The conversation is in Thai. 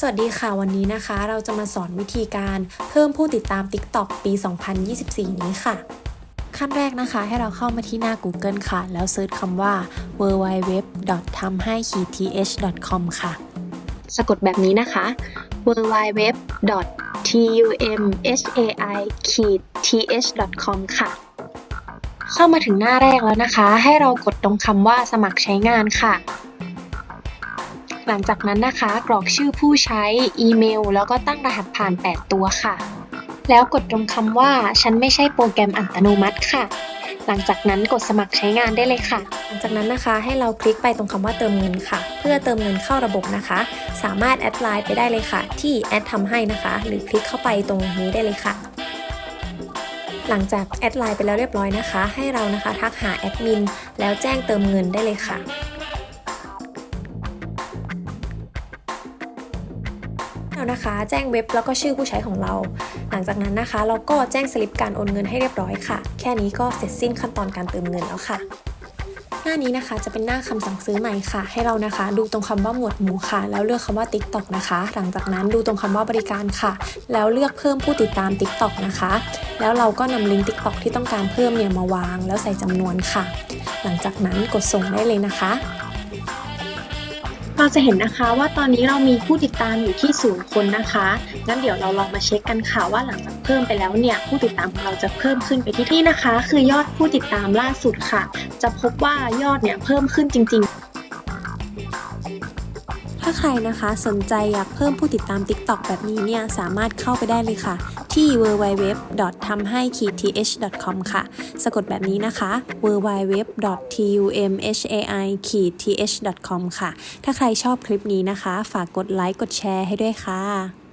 สวัสดีค่ะวันนี้นะคะ เราจะมาสอนวิธีการเพิ่มผู้ติดตาม TikTok ปี 2024 นี้ค่ะ ขั้นแรกนะคะ ให้เราเข้ามาที่หน้า Google ค่ะ แล้วเซิร์ชคำว่า www. ทำให้ th.com ค่ะ สะกดแบบนี้นะคะ www.tumhai-th.com ค่ะ เข้ามาถึงหน้าแรกแล้วนะคะ ให้เรากดตรงคำว่าสมัครใช้งานค่ะ หลังจากนั้นนะคะ กรอกชื่อผู้ใช้ อีเมล แล้วก็ตั้งรหัสผ่าน 8 ตัวค่ะ แล้วกดตรงคำว่า ฉันไม่ใช่โปรแกรมอัตโนมัติค่ะ หลังจากนั้นกดสมัครใช้งานได้เลยค่ะ หลังจากนั้นนะคะให้เราคลิกไปตรงคำว่าเติมเงินค่ะ เพื่อเติมเงินเข้าระบบนะคะ สามารถแอดไลน์ไปได้เลยค่ะ ที่แอดทำให้นะคะ หรือคลิกเข้าไปตรงนี้ได้เลยค่ะหลังจากแอดไลน์ไปแล้วเรียบร้อยนะคะ ให้เรานะคะทักหาแอดมินแล้วแจ้งเติมเงินได้เลยค่ะ เรานะคะ แจ้งเว็บแล้วก็ชื่อผู้ใช้ของเรา หลังจากนั้นนะคะ เราก็แจ้งสลิปการโอนเงินให้เรียบร้อยค่ะ แค่นี้ก็เสร็จสิ้นขั้นตอนการเติมเงินแล้วค่ะ หน้านี้นะคะจะเป็นหน้าคำสั่งซื้อใหม่ค่ะ ให้เรานะคะ ดูตรงคำว่าหมวดหมู่ค่ะ แล้วเลือกคำว่า TikTok นะคะ หลังจากนั้นดูตรงคำว่าบริการค่ะ แล้วเลือกเพิ่มผู้ติดตาม TikTok นะคะ แล้วเราก็นำลิงก์ TikTok ที่ต้องการเพิ่มเนี่ยมาวาง แล้วใส่จำนวนค่ะ หลังจากนั้นกดส่งได้เลยนะคะ เราจะเห็นนะคะว่าตอนนี้เรามีผู้ติดตามอยู่ที่ศูนย์คนนะคะ งั้นเดี๋ยวเราลองมาเช็คกันค่ะว่าหลังจากเพิ่มไปแล้วเนี่ยผู้ติดตามของเราจะเพิ่มขึ้นไปที่ที่นะคะ คือยอดผู้ติดตามล่าสุดค่ะ จะพบว่ายอดเนี่ยเพิ่มขึ้นจริง ๆถ้าใครนะคะสนใจอยากเพิ่มผู้ติดตาม TikTok แบบนี้เนี่ยสามารถเข้าไปได้เลยค่ะ ที่ www. ทำให้ th.com ค่ะ สะกดแบบนี้นะคะ www. tumhai th.com ค่ะ ถ้าใครชอบคลิปนี้นะคะ ฝากกดไลค์กดแชร์ให้ด้วยค่ะ